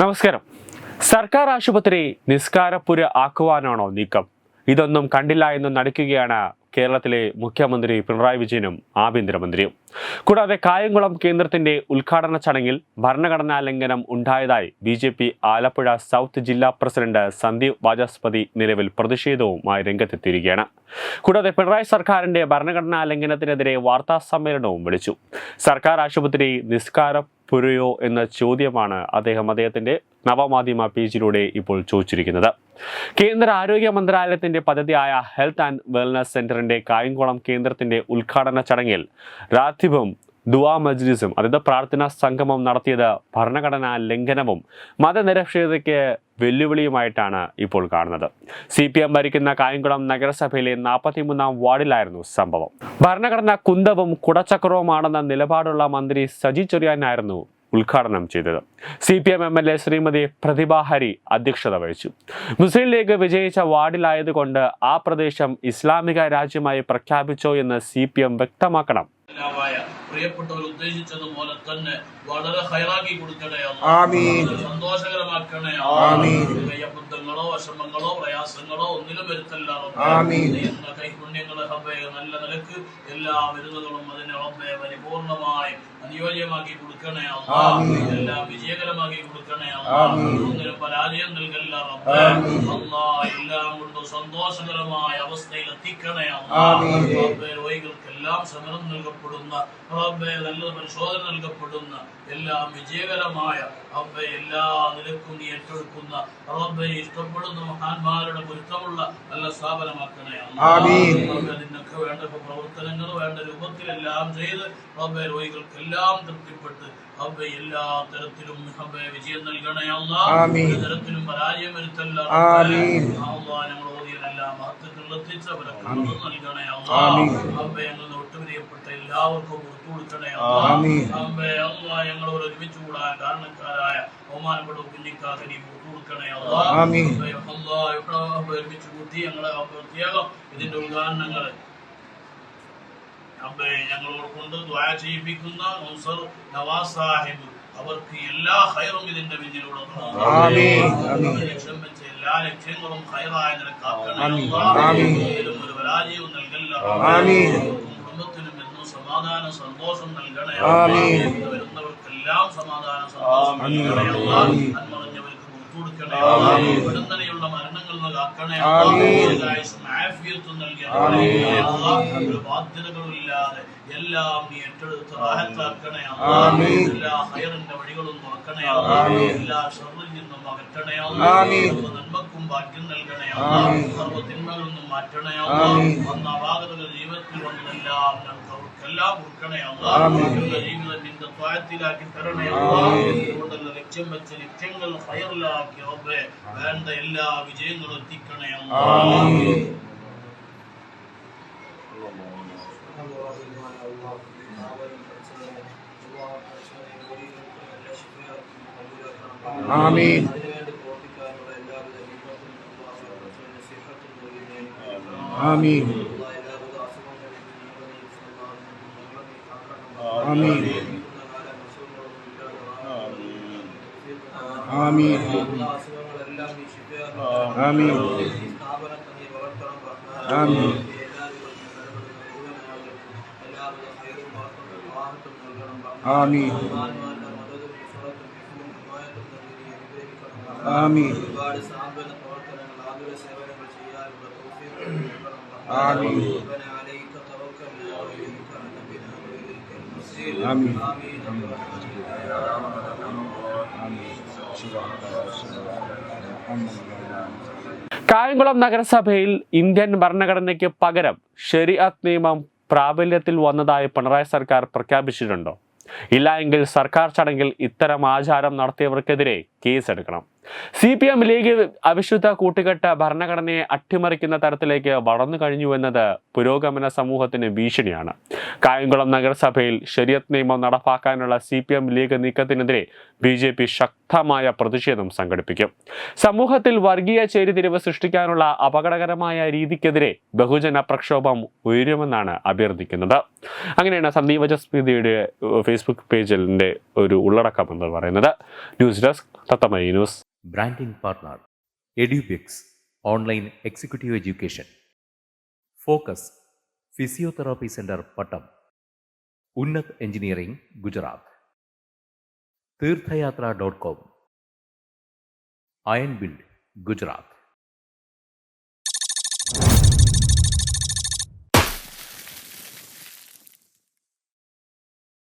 നമസ്കാരം. സർക്കാർ ആശുപത്രി നിസ്കാരപ്പുര ആക്കുവാനാണോ നീക്കം? ഇതൊന്നും കണ്ടില്ല എന്ന് നടിക്കുകയാണ് കേരളത്തിലെ മുഖ്യമന്ത്രി പിണറായി വിജയനും ആഭ്യന്തരമന്ത്രിയും. കൂടാതെ കായംകുളം കേന്ദ്രത്തിന്റെ ഉദ്ഘാടന ചടങ്ങിൽ ഭരണഘടനാ ലംഘനം ഉണ്ടായതായി B J P Alappuzha south ജില്ലാ പ്രസിഡന്റ് സന്ദീപ് വാചസ്പതി നിലവിൽ പ്രതിഷേധവുമായി രംഗത്തെത്തിയിരിക്കുകയാണ്. കൂടാതെ പിണറായി സർക്കാരിന്റെ ഭരണഘടനാ ലംഘനത്തിനെതിരെ വാർത്താ സമ്മേളനവും വിളിച്ചു. സർക്കാർ ആശുപത്രി നിസ്കാര പുരയോ എന്ന ചോദ്യമാണ് അദ്ദേഹം അദ്ദേഹത്തിന്റെ നവമാധ്യമ പേജിലൂടെ ഇപ്പോൾ ചോദിച്ചിരിക്കുന്നത്. കേന്ദ്ര ആരോഗ്യ മന്ത്രാലയത്തിന്റെ പദ്ധതിയായ ഹെൽത്ത് ആൻഡ് വെൽനസ് സെന്ററിന്റെ കായംകുളം കേന്ദ്രത്തിന്റെ ഉദ്ഘാടന ചടങ്ങിൽ രാത്രിപും ദുവാ മജ്ലിസും അതായത് പ്രാർത്ഥനാ സംഗമം നടത്തിയത് ഭരണഘടനാ ലംഘനവും മതനിരക്ഷിതയ്ക്ക് വെല്ലുവിളിയുമായിട്ടാണ് ഇപ്പോൾ കാണുന്നത്. സി പി എം ഭരിക്കുന്ന കായംകുളം നഗരസഭയിലെ നാൽപ്പത്തിമൂന്നാം വാർഡിലായിരുന്നു സംഭവം. ഭരണഘടന കുന്തവും കുടച്ചക്രവുമാണെന്ന നിലപാടുള്ള മന്ത്രി സജി ചെറിയാനായിരുന്നു ഉദ്ഘാടനം ചെയ്തത്. C P M M L A Shrimati Prathibha Hari അധ്യക്ഷത വഹിച്ചു. മുസ്ലിം ലീഗ് വിജയിച്ച വാർഡിലായതുകൊണ്ട് ആ പ്രദേശം ഇസ്ലാമിക രാജ്യമായി പ്രഖ്യാപിച്ചോ എന്ന് സി പി എം വ്യക്തമാക്കണം. എല്ലാമായ പ്രിയപ്പെട്ടവർ ഉദ്ദേശിച്ചതുപോലെ തന്നെ വളരെ ഹൈറാക്കി കൊടുക്കണേ. സന്തോഷകരമാക്കണേ വിഷമങ്ങളോ പ്രയാസങ്ങളോ ഒന്നിലും റബ്ബേ. നല്ല നിലയ്ക്ക് എല്ലാ മരുന്നുകളും അതിനെ റബ്ബെ പരിപൂർണമായി അനുയോജ്യമാക്കി കൊടുക്കണേ. എല്ലാം വിജയകരമാക്കി കൊടുക്കണേ. ഒന്നിനും പരാജയം നൽകല്ല റബ്ബേ. അല്ലാ എല്ലാം കൊണ്ടും സന്തോഷകരമായ അവസ്ഥയിൽ എത്തിക്കണേ. റബ്ബേ രോഗികൾക്കെല്ലാം സമരം നൽകപ്പെടുന്ന റബ്ബെ നല്ല പരിശോധന നൽകപ്പെടുന്ന എല്ലാം വിജയകരമായ റബ്ബെ എല്ലാ നിലക്കും നീ ഏറ്റെടുക്കുന്ന റബ്ബെ ഇഷ്ടപ്പെടുന്ന മഹാന്മാരുടെ പൊരുത്തമുള്ള നല്ല സ്ഥാപനമാക്കണേ. റബ്ബെ നിനക്ക് വേണ്ട പ്രവർത്തനങ്ങൾ വേണ്ട രൂപത്തിലെല്ലാം ചെയ്ത് റബ്ബെ രോഗികൾക്കെല്ലാം തൃപ്തിപ്പെട്ട് ഹബ്ബെ തരത്തിലും എല്ലാവർക്കും കാരണക്കാരായ ബഹുമാനപ്പെട്ട ആമീൻ. ഒരുമിച്ച് ഇതിന്റെ ഉദ്ഘാടനങ്ങൾ അമ്പേ ഞങ്ങളോട് കൊണ്ട് ദ്വാ ചെയ്യിപ്പിക്കുന്ന മുൻസർ നവാസ് സാഹിബ് അവർക്ക് എല്ലാ ഹൈറും ഇതിന്റെ പിന്നിലൂടെ. ലക്ഷ്യം വെച്ച എല്ലാ ലക്ഷ്യങ്ങളും ഹൈറായ. ഇതിലും ഒരു പരാജയവും നൽകല്ല. കുടുംബത്തിനും എന്നും സമാധാനം സന്തോഷം നൽകണേ. വരുന്നവർക്കെല്ലാം സമാധാനം സന്തോഷം. നൽകണേ കൊടുക്കണേ. നിബന്ധനയുള്ള മരണങ്ങൾ നൽകണേ ബാധ്യതകളില്ലാതെ എല്ലാം നീ ഏറ്റെടുത്ത് റാഹത്താക്കണേ. എല്ലാ ഹയറിന്റെ വഴികളും തുറക്കണേ. എല്ലാ ഷറിൽ നിന്നും അകറ്റണേ. നന്മക്കും ഭാഗ്യം നൽകണേ. സർവ തിന്മകളിൽ നിന്നും മാറ്റണേ. വന്ന അപാകതകൾ ജീവിതത്തിൽ വന്നതെല്ലാം ഞങ്ങൾക്ക് അവർക്കെല്ലാം കൊടുക്കണേ. ജീവിതം നിന്റെ സ്വായത്തിലാക്കി തരണേ. വെളിച്ചം വെച്ച് നിത്യങ്ങൾ ഫയറിലാക്കി റബ്ബെ വേണ്ട എല്ലാ വിജയങ്ങളും എത്തിക്കണേ ആമീൻ ആമീൻ آمین۔ آمین۔ آمین۔ آمین۔ آمین۔ آمین۔ آمین۔ آمین കായംകുളം നഗരസഭയിൽ ഇന്ത്യൻ ഭരണഘടനയ്ക്ക് പകരം ഷെരിഅത്ത് നിയമം പ്രാബല്യത്തിൽ വന്നതായി പിണറായി സർക്കാർ പ്രഖ്യാപിച്ചിട്ടുണ്ടോ? ഇല്ല എങ്കിൽ സർക്കാർ ചടങ്ങിൽ ഇത്തരം ആചാരം നടത്തിയവർക്കെതിരെ കേസെടുക്കണം. സി പി എം ലീഗ് അവിശുദ്ധ കൂട്ടുകെട്ട് ഭരണഘടനയെ അട്ടിമറിക്കുന്ന തരത്തിലേക്ക് വളർന്നു കഴിഞ്ഞു എന്നത് പുരോഗമന സമൂഹത്തിന് ഭീഷണിയാണ്. കായംകുളം നഗരസഭയിൽ ശരിയത്ത് നിയമം നടപ്പാക്കാനുള്ള സി പി എം ലീഗ് നീക്കത്തിനെതിരെ ബി ജെ പി ശക്തമായ പ്രതിഷേധം സംഘടിപ്പിക്കും. സമൂഹത്തിൽ വർഗീയ ചേരിതിരിവ് സൃഷ്ടിക്കാനുള്ള അപകടകരമായ രീതിക്കെതിരെ ബഹുജന പ്രക്ഷോഭം ഉയരുമെന്നാണ് അഭ്യർത്ഥിക്കുന്നത്. അങ്ങനെയാണ് സന്ദീപ ജസ്മിതിയുടെ ഫേസ്ബുക്ക് പേജിന്റെ ഒരു ഉള്ളടക്കം എന്ന് പറയുന്നത്. News desk തത്തമൈ news. Education Focus Physiotherapy Center Pattam Unnat Engineering Gujarat Tirthayatra.com Iron Build Gujarat